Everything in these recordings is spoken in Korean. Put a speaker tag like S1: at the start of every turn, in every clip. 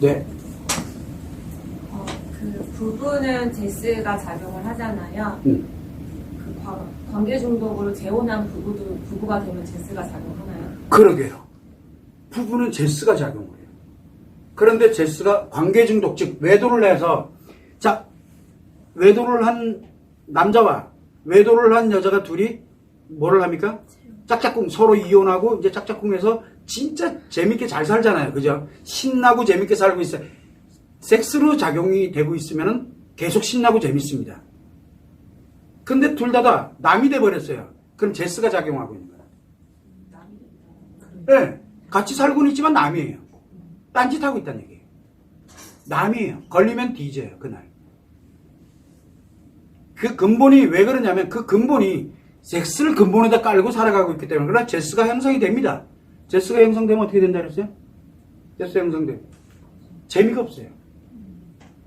S1: 네.
S2: 어, 그 부부는 제스가 작용을 하잖아요.
S1: 음.
S2: 그 관- 관계 중독으로 재혼한 부부도 부부가 되면 제스가 작용하나요?
S1: 그러게요. 부부는 제스가 작용을 해요. 그런데 제스가 관계 중독, 즉 외도를 해서 자 외도를 한 남자와 외도를 한 여자가 둘이 뭐를 합니까? 짝짝꿍 서로 이혼하고 이제 짝짝꿍해서 진짜 재밌게 잘 살잖아요. 그죠? 신나고 재밌게 살고 있어요. 섹스로 작용이 되고 있으면은 계속 신나고 재밌습니다. 근데 둘 다 다 남이 돼 버렸어요. 그럼 제스가 작용하고 있는 거예요. 네, 같이 살고는 있지만 남이에요. 딴짓하고 있다는 얘기예요. 남이에요. 걸리면 뒤져요, 그날. 그 근본이 왜 그러냐면 그 근본이 섹스를 근본에다 깔고 살아가고 있기 때문에 그러나 제스가 형성이 됩니다. 제스가 형성되면 어떻게 된다 그랬어요? 제스 형성되면 재미가 없어요.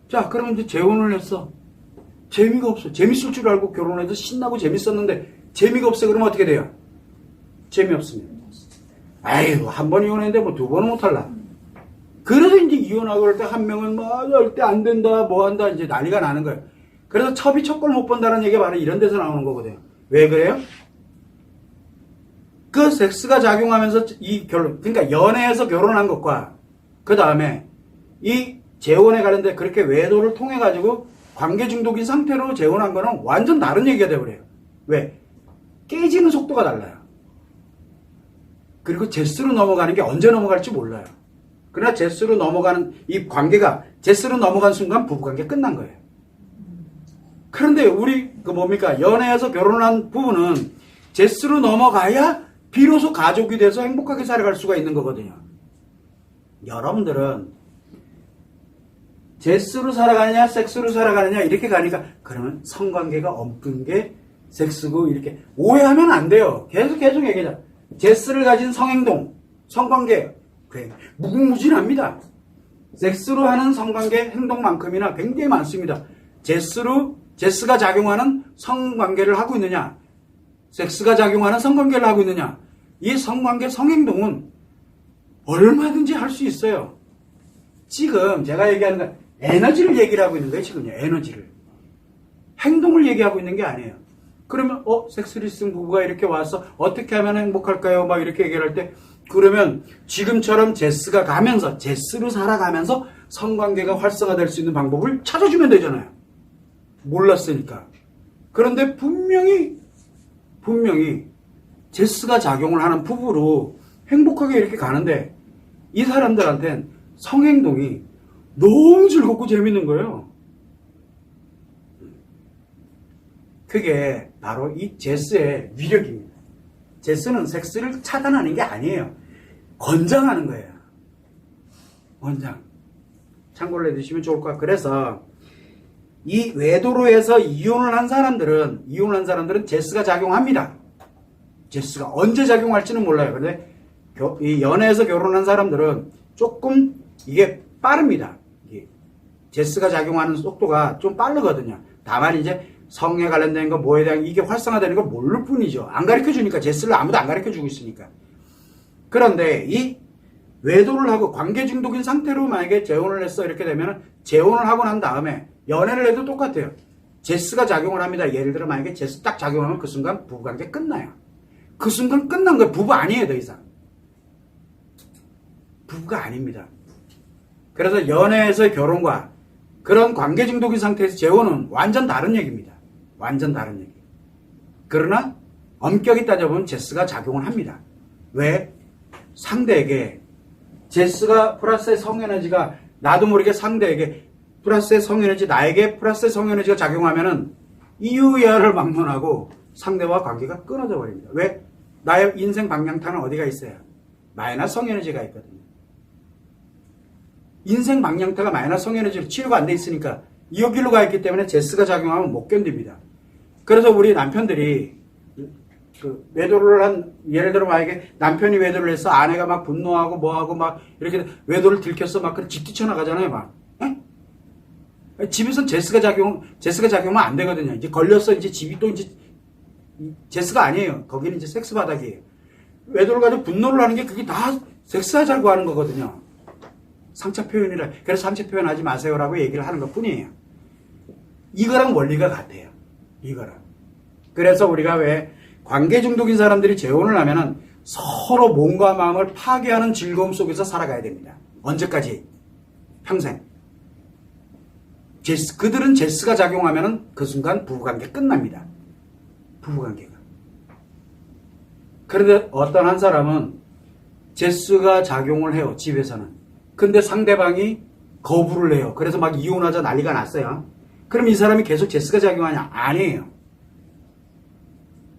S1: 자, 그러면 이제 재혼을 했어. 재미가 없어. 재밌을 줄 알고 결혼해서 신나고 재밌었는데 재미가 없어. 그러면 어떻게 돼요? 재미없으면. 아이고, 한 번 이혼했는데 뭐 두 번은 못할라. 그래서 이제 이혼하고 그럴 때한 명은 뭐, 절대 안 된다, 뭐 한다, 이제 난리가 나는 거예요. 그래서 첩이 첩걸 못 본다는 얘기가 바로 이런 데서 나오는 거거든요. 왜 그래요? 그 섹스가 작용하면서 이 결론, 그러니까 연애에서 결혼한 것과 그 다음에 이 재혼에 관련된 그렇게 외도를 통해 가지고 관계 중독인 상태로 재혼한 거는 완전 다른 얘기가 돼버려요. 왜? 깨지는 속도가 달라요. 그리고 제스로 넘어가는 게 언제 넘어갈지 몰라요. 그러나 제스로 넘어가는 이 관계가 제스로 넘어간 순간 부부관계 끝난 거예요. 그런데 우리 그 뭡니까 연애해서 결혼한 부부는 제스로 넘어가야 비로소 가족이 돼서 행복하게 살아갈 수가 있는 거거든요. 여러분들은 제스로 살아가느냐 섹스로 살아가느냐 이렇게 가니까 그러면 성관계가 없는 게 섹스고 이렇게 오해하면 안 돼요. 계속 계속 얘기하자. 제스를 가진 성행동, 성관계 그 무궁무진합니다. 섹스로 하는 성관계 행동만큼이나 굉장히 많습니다. 제스로 제스가 작용하는 성관계를 하고 있느냐, 섹스가 작용하는 성관계를 하고 있느냐, 이 성관계 성행동은 얼마든지 할 수 있어요. 지금 제가 얘기하는 건 에너지를 얘기를 하고 있는 거예요, 지금요. 에너지를. 행동을 얘기하고 있는 게 아니에요. 그러면 어 섹스리슨 부부가 이렇게 와서 어떻게 하면 행복할까요? 막 이렇게 얘기를 할 때 그러면 지금처럼 제스가 가면서 제스로 살아가면서 성관계가 활성화될 수 있는 방법을 찾아주면 되잖아요. 몰랐으니까. 그런데 분명히 분명히 제스가 작용을 하는 부부로 행복하게 이렇게 가는데 이 사람들한텐 성행동이 너무 즐겁고 재밌는 거예요. 그게 바로 이 제스의 위력입니다. 제스는 섹스를 차단하는 게 아니에요. 권장하는 거예요. 권장. 참고를 해두시면 좋을 것 같아요. 그래서 이 외도로 해서 이혼을 한 사람들은 이혼을 한 사람들은 제스가 작용합니다. 제스가 언제 작용할지는 몰라요. 근데 겨- 이 연애에서 결혼한 사람들은 조금 이게 빠릅니다. 이게 제스가 작용하는 속도가 좀 빠르거든요. 다만 이제 성에 관련된 거 뭐에 대한 이게 활성화되는 걸 모를 뿐이죠. 안 가르쳐 주니까 제스를 아무도 안 가르쳐 주고 있으니까. 그런데 이 외도를 하고 관계 중독인 상태로 만약에 재혼을 했어 이렇게 되면 재혼을 하고 난 다음에 연애를 해도 똑같아요. 제스가 작용을 합니다. 예를 들어 만약에 제스 딱 작용하면 그 순간 부부관계 끝나요. 그 순간 끝난 거예요. 부부 아니에요 더 이상. 부부가 아닙니다. 그래서 연애에서의 결혼과 그런 관계 중독인 상태에서 재혼은 완전 다른 얘기입니다. 완전 다른 얘기. 그러나 엄격히 따져보면 제스가 작용을 합니다. 왜? 상대에게 제스가 플러스의 성에너지가 나도 모르게 상대에게 플러스의 성에너지 나에게 플러스의 성에너지가 작용하면은 이유야를 막론하고 상대와 관계가 끊어져 버립니다. 왜? 나의 인생 방향타는 어디가 있어요? 마이너스 성에너지가 있거든요. 인생 방향타가 마이너스 성에너지로 치료가 안 돼 있으니까 여기로 가 있기 때문에 제스가 작용하면 못 견딥니다. 그래서 우리 남편들이 그 외도를 한 예를 들어 만약에 남편이 외도를 해서 아내가 막 분노하고 뭐하고 막 이렇게 외도를 들켰어 막 그래 집 뛰쳐나가잖아요 막 에? 집에서 제스가 작용 제스가 작용하면 안 되거든요 이제 걸렸어 이제 집이 또 이제 제스가 아니에요 거기는 이제 섹스 바닥이에요 외도를 가지고 분노를 하는 게 그게 다 섹스하자고 하는 거거든요 상처 표현이라 그래서 상처 표현하지 마세요라고 얘기를 하는 것 뿐이에요. 이거랑 원리가 같아요. 이거랑. 그래서 우리가 왜 관계 중독인 사람들이 재혼을 하면은 서로 몸과 마음을 파괴하는 즐거움 속에서 살아가야 됩니다. 언제까지? 평생. 제스, 그들은 제스가 작용하면은 그 순간 부부관계 끝납니다. 부부관계가. 그런데 어떤 한 사람은 제스가 작용을 해요, 집에서는. 근데 상대방이 거부를 해요. 그래서 막 이혼하자 난리가 났어요. 그럼 이 사람이 계속 제스가 작용하냐? 아니에요.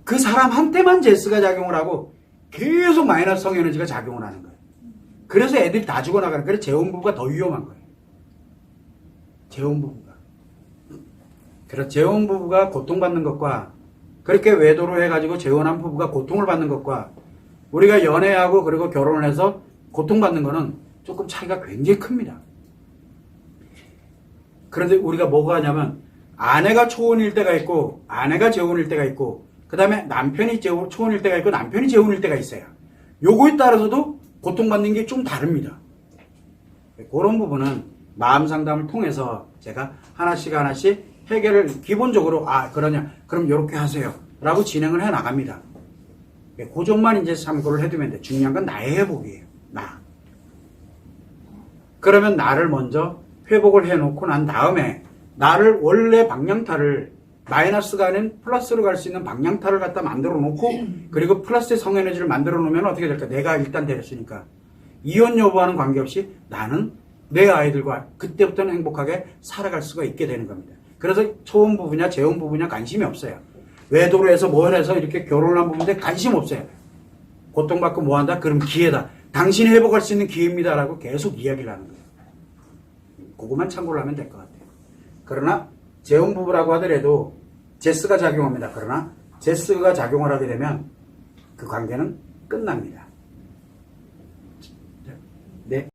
S1: 그 사람한테만 제스가 작용을 하고 계속 마이너스 성에너지가 작용을 하는 거예요. 그래서 애들이 다 죽어나가는 거예요. 그래서 재혼부부가 더 위험한 거예요. 재혼 부부가. 그래서 재혼 부부가 고통받는 것과 그렇게 외도로 해가지고 재혼한 부부가 고통을 받는 것과 우리가 연애하고 그리고 결혼을 해서 고통받는 거는 조금 차이가 굉장히 큽니다. 그런데 우리가 뭐가 하냐면 아내가 초혼일 때가 있고 아내가 재혼일 때가 있고 그 다음에 남편이 재혼- 초혼일 때가 있고 남편이 재혼일 때가 있어요. 요거에 따라서도 고통받는 게 좀 다릅니다. 그런 부분은 마음 상담을 통해서 제가 하나씩 하나씩 해결을 기본적으로 아 그러냐 그럼 이렇게 하세요 라고 진행을 해 나갑니다. 그 점만 이제 참고를 해두면 돼. 중요한 건 나의 회복이에요. 나. 그러면 나를 먼저 회복을 해놓고 난 다음에 나를 원래 방향타를 마이너스가 아닌 플러스로 갈 수 있는 방향타를 갖다 만들어 놓고 그리고 플러스의 성에너지를 만들어 놓으면 어떻게 될까? 내가 일단 되었으니까 이혼 여부와는 관계없이 나는 내 아이들과 그때부터는 행복하게 살아갈 수가 있게 되는 겁니다. 그래서 초혼 부부냐 재혼 부부냐 관심이 없어요. 외도로 해서 뭘 해서 이렇게 결혼한 부분에 관심 없어요. 고통받고 뭐 한다? 그럼 기회다. 당신이 회복할 수 있는 기회입니다라고 계속 이야기를 하는 거예요. 그것만 참고를 하면 될 것 같아요. 그러나 재혼 부부라고 하더라도 제스가 작용합니다. 그러나 제스가 작용을 하게 되면 그 관계는 끝납니다. 네.